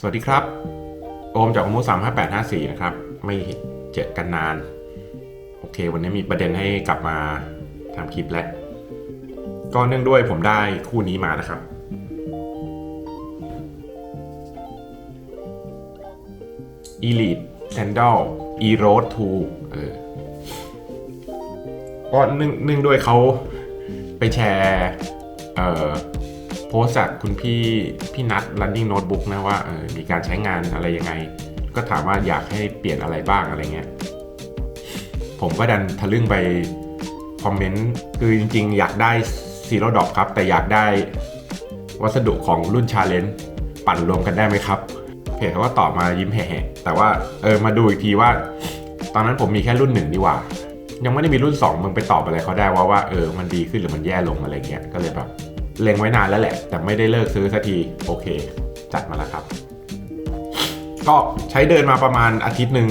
สวัสดีครับ โอมจากโอมูสามห้าแปดห้าสี่นะครับ ไม่เจอกันนาน โอเค วันนี้มีประเด็นให้กลับมาทำคลิปแล้วก็เนื่องด้วยผมได้คู่นี้มานะครับ Elite Sandal e r o a d 2เออก็เนื่องเนื่องด้วยเขาไปแชร์ เอ่อ โพสจากคุณพี่พี่นัท running notebook นะว่าออมีการใช้งานอะไรยังไง ก็ถามว่าอยากให้เปลี่ยนอะไรบ้างอะไรเงี้ย ผมก็ดันทะลึ่งไปคอมเมนต์ คือจริงๆ อยากได้ซีโร่ดอกครับ แต่อยากได้วัสดุของรุ่นชาเลนจ์ปั่นรวมกันได้ไหมครับ เพจเขาก็ตอบมายิ้มแห่แต่ว่าเออมาดูอีกทีว่า ตอนนั้นผมมีแค่รุ่นหนึ่งดีกว่า ยังไม่ได้มีรุ่น 2 มึงไปตอบอะไรเขาได้ว่าว่าเออมันดีขึ้นหรือมันแย่ลงอะไรเงี้ยก็เลยแบบ เล็งไว้นานแล้วแหละ แต่ไม่ได้เลิกซื้อสักที โอเค จัดมาแล้วครับ ก็ใช้เดินมาประมาณอาทิตย์หนึ่ง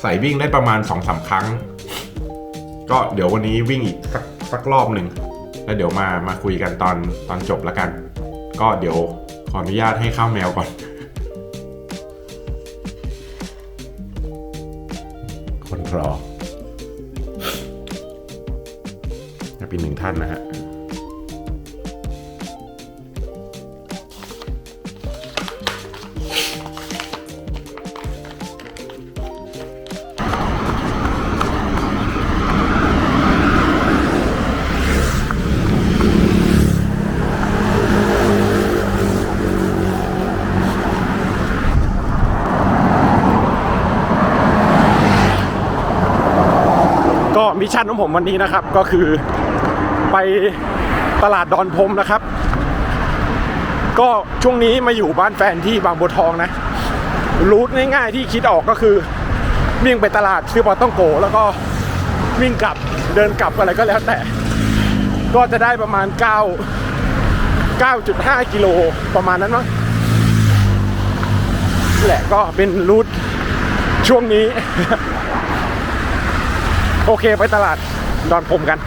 ใส่วิ่งได้ประมาณ2อสาครั้ง ก็เดี๋ยววันนี้วิ่งอีกสักสักรอบหนึ่งแล้วเดี๋ยวมามาคุยกันตอนตอนจบแล้วกัน ก็เดี๋ยวขออนุญาตให้ข้าวแมวก่อน คนรอเป็นหนึ่งท่านนะฮะ ก็มิชชั่นของผมวันนี้นะครับ ก็คือไปตลาดดอนพรมนะครับ ก็ช่วงนี้มาอยู่บ้านแฟนที่บางบัวทองนะ รูทง่ายๆที่คิดออกก็คือวิ่งไปตลาดซื้อปลาต้องโก แล้วก็วิ่งกลับเดินกลับอะไรก็แล้วแต่ ก็จะได้ประมาณ 9 9.5 กิโลประมาณนั้นมั้งแหละก็เป็นรูทช่วงนี้ โอเคไปตลาดดอนพรมกัน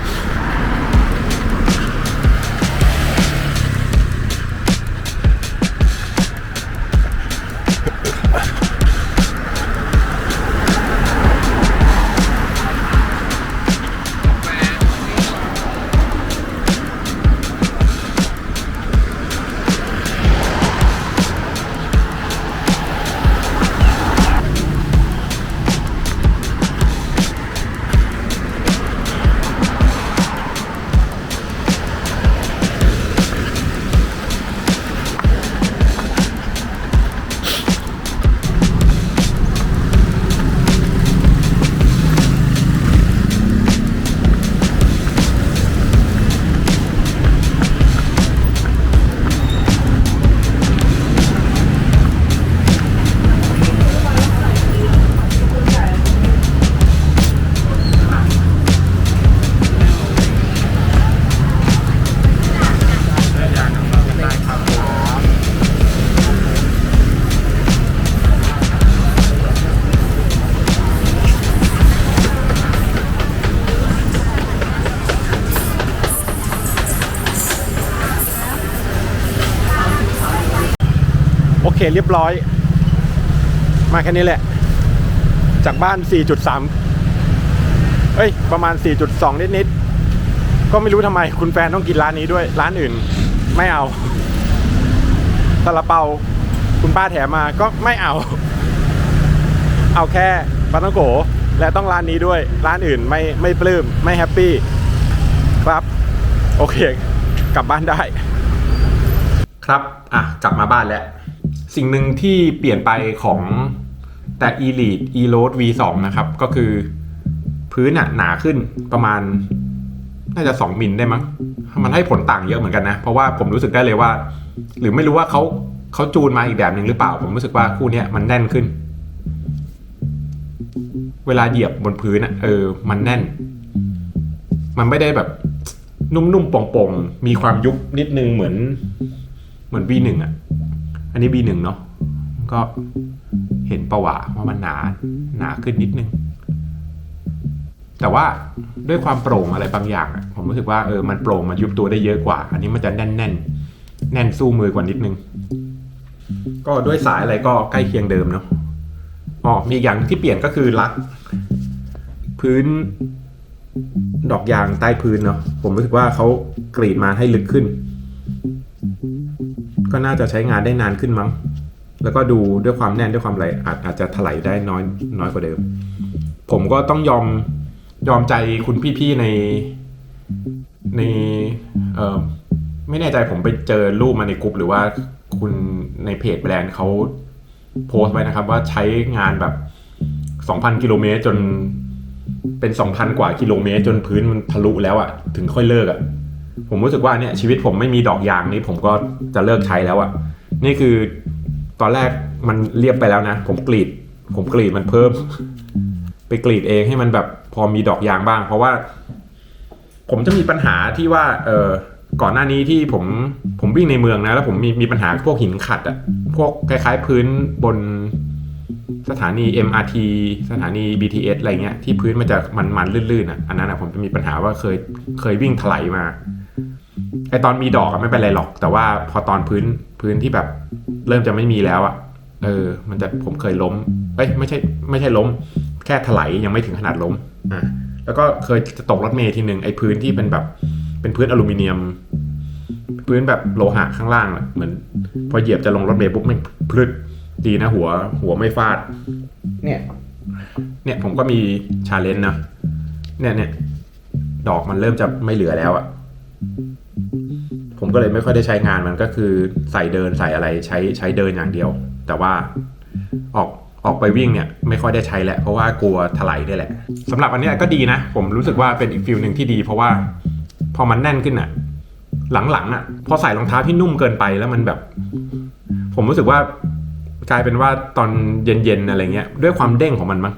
เคเรียบร้อย มาแค่นี้แหละ จากบ้าน 4.3 เอ้ย ประมาณ 4.2 นิดๆ ก็ไม่รู้ทำไมคุณแฟนต้องกินร้านนี้ด้วย ร้านอื่น ไม่เอาซาลาเปา คุณป้าแถมมาก็ไม่เอา เอาแค่ปาต้องโก และต้องร้านนี้ด้วย ร้านอื่นไม่ไม่ปลื้ม ไม่แฮปปี้ ครับ โอเค กลับบ้านได้ ครับ อะ กลับมาบ้านแล้ว สิ่งหนึ่งที่เปลี่ยนไปของแต่ Elite e r o a d V2 นะครับ ก็คือพื้นอะหนาขึ้นประมาณ น่าจะ2มิลได้มั้ง มันให้ผลต่างเยอะเหมือนกันนะ เพราะว่าผมรู้สึกได้เลยว่า หรือไม่รู้ว่าเขาเขาจูนมาอีกแบบหนึ่งหรือเปล่า ผมรู้สึกว่าคู่นี้มันแน่นขึ้น เวลาเหยียบบนพื้นอะเออ มันแน่น มันไม่ได้แบบนุ่มๆป่องๆ มีความยุบนิดนึงเหมือน เหมือน V1 อะ อันนี้ B1 เนาะก็เห็นประวะว่ามันหนาหนาขึ้นนิดนึง แต่ว่าด้วยความโปร่งอะไรบางอย่าง ผมรู้สึกว่าเออมันโปร่งมันยุบตัวได้เยอะกว่า อันนี้มันจะแน่นแน่นแน่นสู้มือกว่านิดนึง ก็ด้วยสายอะไรก็ใกล้เคียงเดิมเนาะอ๋อมีอีกอย่างที่เปลี่ยนก็คือลัก พื้นดอกยางใต้พื้นเนาะผมรู้สึกว่าเขากรีดมาให้ลึกขึ้น ก็น่าจะใช้งานได้นานขึ้นมั้ง แล้วก็ดูด้วยความแน่นด้วยความอะไรอาจอาจจะถลายได้น้อยน้อยกว่าเดิม ผมก็ต้องยอมยอมใจคุณพี่ๆในในเออไม่แน่ใจผมไปเจอรูปมาในกลุ่มหรือว่าคุณในเพจแบรนด์เขาโพสต์ไว้นะครับ ว่าใช้งานแบบ 2,000 กิโลเมตรจนเป็น 2,000 กว่ากิโลเมตร จนพื้นมันทะลุแล้วอะถึงค่อยเลิกอะ ผมรู้สึกว่าเนี่ยชีวิตผมไม่มีดอกยางนี้ผมก็จะเลิกใช้แล้วอะนี่คือตอนแรกมันเรียบไปแล้วนะ ผมกรีด ผมกรีดมันเพิ่ม ไปกรีดเองให้มันแบบพอมีดอกยางบ้าง เพราะว่า ผมจะมีปัญหาที่ว่า เออก่อนหน้านี้ที่ผมผมวิ่งในเมืองนะ แล้วผมมีมีปัญหาพวกหินขัดอะพวกคล้ายๆพื้นบนสถานี MRT สถานี BTS อะไรเงี้ยที่พื้นมันจะมันๆลื่นๆอะอันนั้นอะผมจะมีปัญหาว่าเคยเคยวิ่งถลายมา ไอตอนมีดอกอะไม่เป็นไรหรอก แต่ว่าพอตอนพื้นพื้นที่แบบเริ่มจะไม่มีแล้วอะเออ มันจะผมเคยล้มเอ้ยไม่ใช่ไม่ใช่ล้ม แค่ถลายยังไม่ถึงขนาดล้มอะแล้วก็เคยจะตกรถเมล์ทีหนึ่งไอ้พื้นที่เป็นแบบ เป็นพื้นอลูมิเนียม พื้นแบบโลหะข้างล่างอะเหมือน พอเหยียบจะลงรถเมล์ปุ๊บไม่พลึดดีนะหัว หัวไม่ฟาด เนี่ย เนี่ยผมก็มีชาเลนจ์นะเนี่ยเนี่ยดอกมันเริ่มจะไม่เหลือแล้วอะ ผมก็เลยไม่ค่อยได้ใช้งานมันก็คือใส่เดินใส่อะไรใช้ใช้เดินอย่างเดียว แต่ว่าออกออกไปวิ่งเนี่ยไม่ค่อยได้ใช้แหละเพราะว่ากลัวถลายนี่แหละสำหรับอันนี้ก็ดีนะ ผมรู้สึกว่าเป็นอีกฟิลหนึ่งที่ดี เพราะว่าพอมันแน่นขึ้นอะหลังๆอะ พอใส่รองเท้าที่นุ่มเกินไปแล้วมันแบบ ผมรู้สึกว่ากลายเป็นว่าตอนเย็นๆอะไรเงี้ย ด้วยความเด้งของมันมั้ง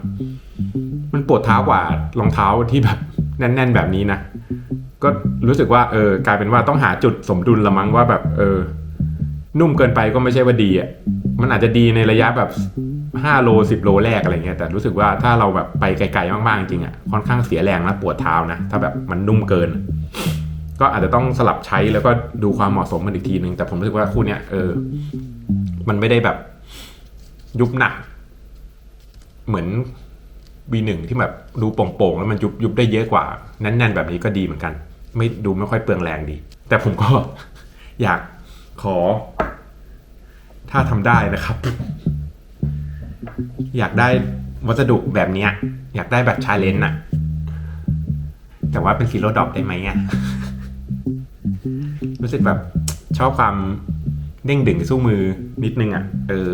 มันปวดเท้ากว่ารองเท้าที่แบบแน่น ๆ แบบนี้นะ ก็รู้สึกว่าเออกลายเป็นว่าต้องหาจุดสมดุลละมั้งว่าแบบ เออ นุ่มเกินไปก็ไม่ใช่ว่าดีอะมันอาจจะดีในระยะแบบห้าโลสิบโลแรกอะไรเงี้ยแต่รู้สึกว่าถ้าเราแบบไปไกลๆมากๆจริงอะค่อนข้างเสียแรงนะปวดเท้านะถ้าแบบมันนุ่มเกิน ก็อาจจะต้องสลับใช้แล้วก็ดูความเหมาะสมมันอีกทีนึงแต่ผมรู้สึกว่าคู่เนี้ยเออ มันไม่ได้แบบยุบหนัก เหมือน B1 ที่แบบดูโป่งๆแล้วมันยุบยุบได้เยอะกว่าแน่นๆแบบนี้ก็ดีเหมือนกัน ไม่ดูไม่ค่อยเปลืองแรงดี แต่ผมก็อยากขอ ถ้าทำได้นะครับ อยากได้วัสดุแบบเนี้ย อยากได้แบบชาเลนจ์อะแต่ว่าเป็นซีโร่ดอปได้ไหมอะรู้สึกแบบชอบความเด้งดึงสู้มือนิดนึงอะเออ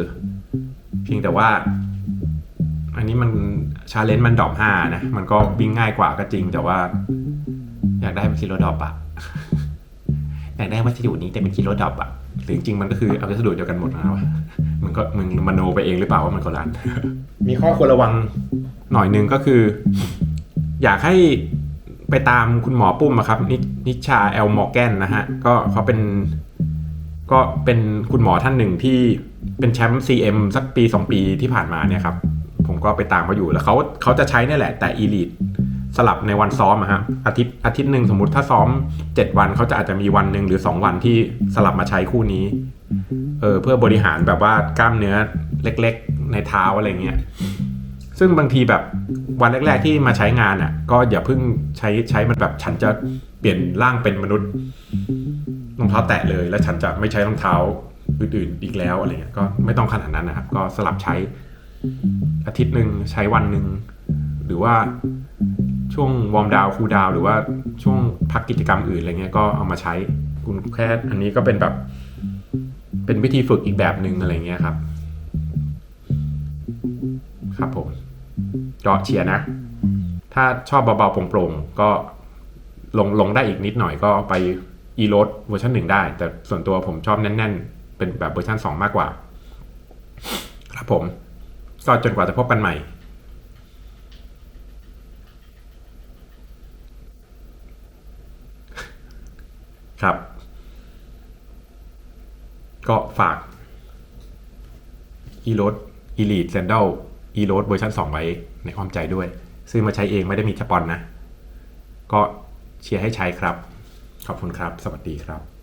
เพียงแต่ว่า อันนี้มันชาเลนจ์มันดรอปห้านะ มันก็วิ่งง่ายกว่าก็จริง แต่ว่าากได้เป็นคิโลดรอปอะอยากได้วัสดุนี้แต่เป็นคิโลดรอปอะหรือจริงมันก็คือเอาวัสดุเดียวกันหมดนะวะมันก็มึงมโนไปเองหรือเปล่าว่ามันคนละอันมีข้อควรระวังหน่อยหนึงก็คือ อยากให้ไปตามคุณหมอปุ้มอะครับนินิชาแอลมอร์แกนนะฮะ ก็เขาเป็นก็เป็นคุณหมอท่านหนึ่งที่เป็นแชมป์ CM สักปี 2 ปีที่ผ่านมาเนี่ยครับ ผมก็ไปตามเขาอยู่แล้วเขาเขาจะใช้นี่แหละแต่ Elite สลับในวันซ้อมอะฮะอาทิตย์อาทิตย์หนึ่งสมมติถ้าซ้อม 7 วันเขาจะอาจจะมีวันหนึ่งหรือ 2 วันที่สลับมาใช้คู่นี้เออเพื่อบริหารแบบว่ากล้ามเนื้อเล็กๆ ในเท้าอะไรเงี้ยซึ่งบางทีแบบวันแรก ๆ ที่มาใช้งานอะ ก็อย่าเพิ่งใช้ใช้มันแบบฉันจะเปลี่ยนร่างเป็นมนุษย์รองเท้าแตะเลย แล้วฉันจะไม่ใช้รองเท้าอื่นๆอีกแล้วอะไรเงี้ยก็ไม่ต้องขนาดนั้นนะครับ ก็สลับใช้อาทิตย์หนึ่งใช้วันหนึ่งหรือว่า ช่วงวอร์มดาวคูลดาวหรือว่าช่วงพักกิจกรรมอื่นอะไรเงี้ยก็เอามาใช้คุณแค่อันนี้ก็เป็นแบบ เป็นวิธีฝึกอีกแบบหนึ่งอะไรเงี้ยครับ ครับผมก็เชียนะ ถ้าชอบเบาๆโปร่งๆก็ลงลงได้อีกนิดหน่อยก็ไป e r o a d เวอร์ชันหนึ่งได้ แต่ส่วนตัวผมชอบแน่น ๆ เป็นแบบเวอร์ชันสองมากกว่า ครับผมก็จนกว่าจะพบกันใหม่ ครับ ก็ฝาก e r o a d Elite Sandal e r o a d เวอร์ชัน2 ไว้ในอ้อมใจด้วย ซื้อมาใช้เองไม่ได้มีสปอนนะ ก็เชียร์ให้ใช้ครับ ขอบคุณครับ สวัสดีครับ